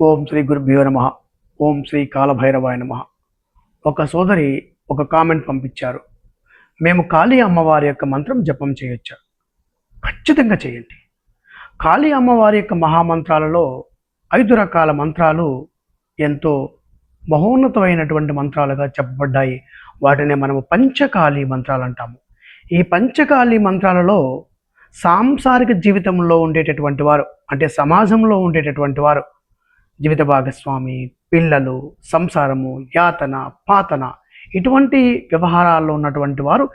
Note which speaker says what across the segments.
Speaker 1: ఓం శ్రీ గురుభ్యో నమ. ఓం శ్రీ కాలభైరవాయ నమ. ఒక సోదరి ఒక కామెంట్ పంపించారు. మేము కాళీ అమ్మవారి యొక్క మంత్రం జపం చేయొచ్చా? ఖచ్చితంగా చేయండి. కాళీ అమ్మవారి యొక్క మహామంత్రాలలో ఐదు రకాల మంత్రాలు ఎంతో మహోన్నతమైనటువంటి మంత్రాలుగా చెప్పబడ్డాయి. వాటిని మనము పంచకాళీ మంత్రాలు అంటాము. ఈ పంచకాళీ మంత్రాలలో సాంసారిక జీవితంలో ఉండేటటువంటి వారు అంటే సమాజంలో ఉండేటటువంటి వారు జీవిత భాగస్వామి పిల్లలు సంసారము యాతన పాతన ఇటువంటి వ్యవహారాల్లో ఉన్నటువంటి వారు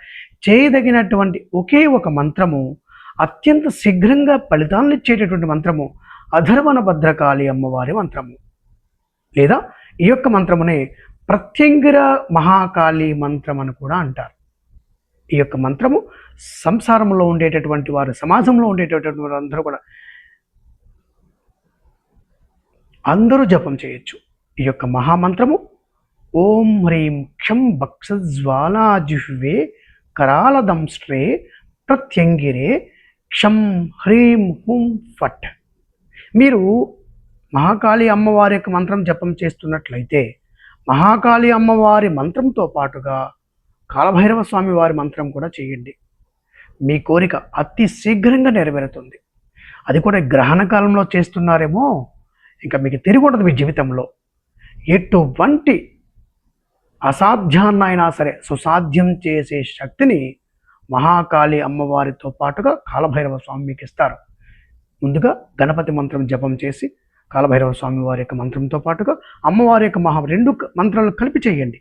Speaker 1: చేయదగినటువంటి ఒకే ఒక మంత్రము అత్యంత శీఘ్రంగా ఫలితాలను ఇచ్చేటటువంటి మంత్రము అధర్వణ భద్రకాళి అమ్మవారి మంత్రము. లేదా ఈ యొక్క మంత్రమునే ప్రత్యంగిర మహాకాళి మంత్రం అని కూడా అంటారు. ఈ యొక్క మంత్రము సంసారంలో ఉండేటటువంటి వారు సమాజంలో ఉండేటటువంటి వారు అందరూ కూడా అందరూ జపం చేయొచ్చు. ఈ యొక్క మహామంత్రము ఓం హ్రీం క్షం భక్ష జ్వాలాజిహ్వే ప్రత్యంగిరే క్షం హ్రీం హుం ఫట్. మీరు మహాకాళి అమ్మవారి యొక్క మంత్రం జపం చేస్తున్నట్లయితే మహాకాళి అమ్మవారి మంత్రంతో పాటుగా కాలభైరవ స్వామి వారి మంత్రం కూడా చేయండి. మీ కోరిక అతి శీఘ్రంగా నెరవేరుతుంది. అది కూడా గ్రహణ కాలంలో చేస్తున్నారేమో ఇంకా మీకు తిరిగి మీ జీవితంలో. ఎటువంటి అసాధ్యాన్నైనా సరే సుసాధ్యం చేసే శక్తిని మహాకాళి అమ్మవారితో పాటుగా కాలభైరవ స్వామి మీకు ఇస్తారు. ముందుగా గణపతి మంత్రం జపం చేసి కాలభైరవ స్వామి వారి యొక్క మంత్రంతో పాటుగా అమ్మవారి యొక్క మహా రెండు మంత్రాలు కలిపి చేయండి.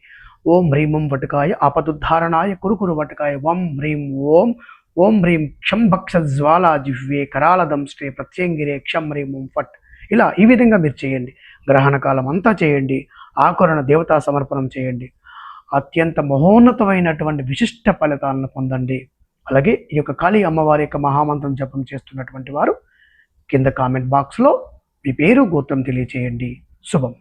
Speaker 1: ఓం హ్రీం వటకాయ ఆపదుద్ధారణాయ కురుకురు వటకాయ వం హ్రీం ఓం ఓం హ్రీం క్షం భక్ష జ్వాలా జిహ్వే కరాళదం శ్రీ ప్రత్యంగిరే క్షం హ్రీం ఓం ఫట్. ఇలా ఈ విధంగా మీరు చేయండి. గ్రహణ కాలం అంతా చేయండి. ఆకురణ దేవతా సమర్పణం చేయండి. అత్యంత మహోన్నతమైనటువంటి విశిష్ట ఫలితాలను పొందండి. అలాగే ఈ యొక్క కాళీ అమ్మవారి యొక్క మహామంత్రం జపం చేస్తున్నటువంటి వారు కింద కామెంట్ బాక్స్లో మీ పేరు గోత్రం తెలియచేయండి. శుభం.